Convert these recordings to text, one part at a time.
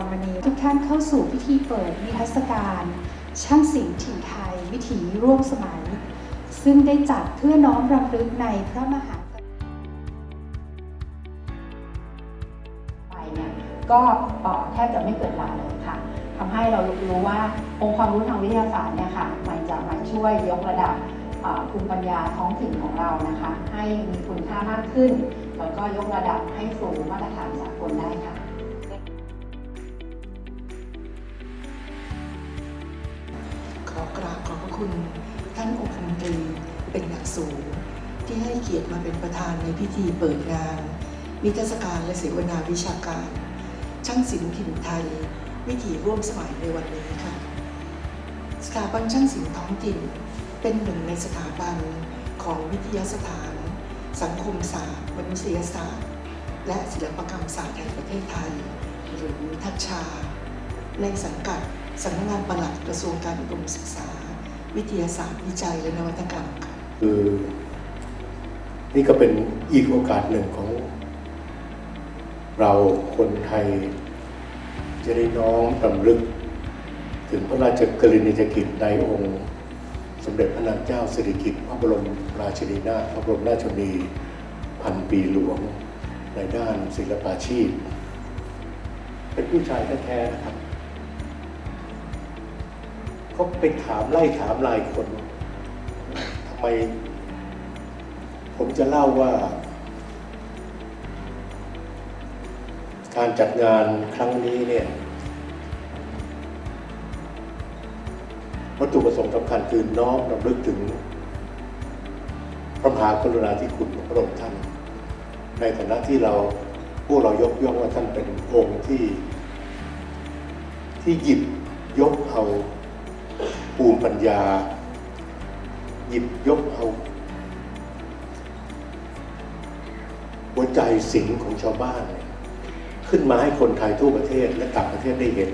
รวันนี้ทุกท่านเข้าสู่พิธีเปิดนิทรรศการ ช่างศิลป์ถิ่นไทย วิถีร่วมสมัย ซึ่งได้จัดเพื่อน้อมรำลึกในพระมหากรุณาไปเนี่ยก็เอ่อแทบจะไม่เกิดลาเลยค่ะทำให้เรารู้ว่าองค์ความรู้ทางวิทยาศาสตร์เนี่ยค่ะมันจะมาช่วยยกระดับภูมิปัญญาท้องถิ่นของเรานะคะ ให้มีคุณค่ามากขึ้น แล้วก็ยกระดับให้สู่มาตรฐานสากลได้ค่ะ ขอกราบขอบพระคุณท่านองคมนตรีเป็นอย่างสูงที่ให้เกียรติมาเป็นประธานในพิธีเปิดงาน นิทรรศการและเสวนาวิชาการ ช่างศิลป์ถิ่นไทย วิถีร่วมสมัยในวันนี้ค่ะ สถาบันช่างศิลป์ท้องถิ่นเป็นหนึ่งในสถาบันของวิทยาสถาน สังคมศาสตร์มนุษยศาสตร์ และศิลปกรรมศาสตร์แห่งประเทศไทย หรือทัชชา ในสังกัดสำนักงานปลัดกระทรวงการอุดมศึกษา วิทยาศาสตร์วิจัยและนวัตกรรมค่ะคือนี่ก็เป็นอีกโอกาสหนึ่งของเราคนไทยจะได้น้อมรำลึก ถึงพระราชกรณียกิจในองค์ สมเด็จพระนางเจ้าสิริกิติ์พระบรมราชินีนาถพระบรมราชชนนีพันปีหลวงในด้านศิลปาชีพ เป็นผู้ชายแท้ๆนะครับเขาไปถามไล่ถามหลายคนทำไม ผมจะเล่าว่า การจัดงานครั้งนี้เนี่ย วัตถุประสงค์สำคัญคือน้อมรำลึกถึง พระมหากรุณาธิคุณของพระองค์ท่าน ในฐานะที่เราพวกเรายกย่องว่าท่านเป็นองค์ที่ ที่หยิบยกเอาภูมิปัญญา หยิบยกเอาหัวใจสิงของชาวบ้าน ขึ้นมาให้คนไทยทั่วประเทศและต่างประเทศได้เห็น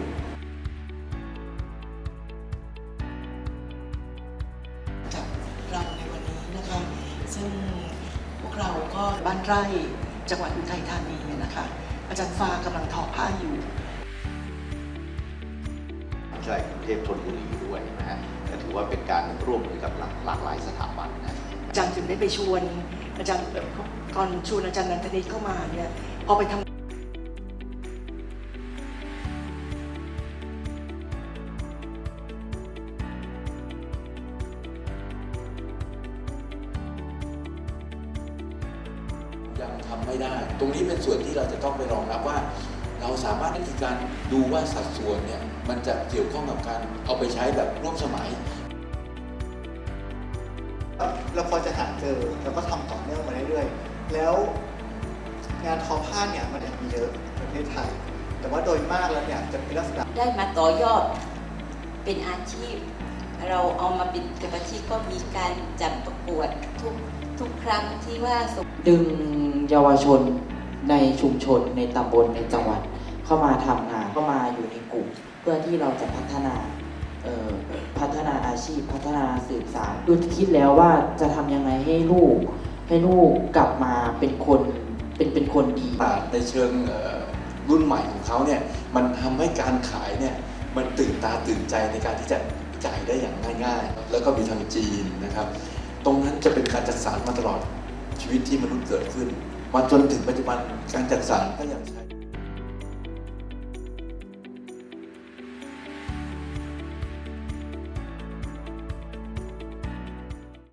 นวันนี้นะคะ ซึ่งพวกเราก็บ้านไร่จังหวัดอุทัยธานีนะคะ อาจารย์ฟ้ากำลังทอผ้าอยู่ใช่กรุงเทพธนบุรีด้วยนะฮะก็ถือว่าเป็นการร่วมมือกับหลากหลากหลายสถาบันนะอาจารย์ถึงได้ไปชวนอาจารย์เอ่อก่อนชวนอาจารย์นันทนิตเข้ามาเนี่ยพอไปทำ ยังทำไม่ได้ ตรงนี้เป็นส่วนที่เราจะต้องไปรองรับว่า เราสามารถวิธีการดูว่าสัดส่วนเนี่ยมันจะเกี่ยวข้องกับการเอาไปใช้แบบร่วมสมัยเราพอจะหาเจอแล้วก็ทำต่อเนื่องมาเรื่อยๆแล้วงานทอผ้าเนี่ยมันมีเยอะในประเทศไทย แต่ว่าโดยมากแล้วเนี่ยจะเป็นลักษณะได้มาต่อยอดเป็นอาชีพ เราเอามาเป็นกับอาชีพก็มีการจัดประกวดทุกทุกครั้งที่ว่าสมดึง เยาวชนในชุมชนในตำบลในจังหวัดเข้ามาทำงานเข้ามาอยู่ในกลุ่ม เพื่อที่เราจะพัฒนาพัฒนาอาชีพพัฒนาสืบสารดูคิดแล้วว่าจะทำยังไงให้ลูก ให้ลูกกลับมาเป็นคนเป็นเป็นคนดีในเชิงรุ่นใหม่ของเขาเนี่ยมันทำให้การขายเนี่ยมันตื่นตาตื่นใจในการที่จะจ่ายได้อย่างง่ายๆ แล้วก็มีทางจีนนะครับ ตรงนั้นจะเป็นการจัดสรรมาตลอดชีวิตที่มนุษย์เกิดขึ้น มาจนถึงปัจจุบันการจัดสรรก็ยังใช้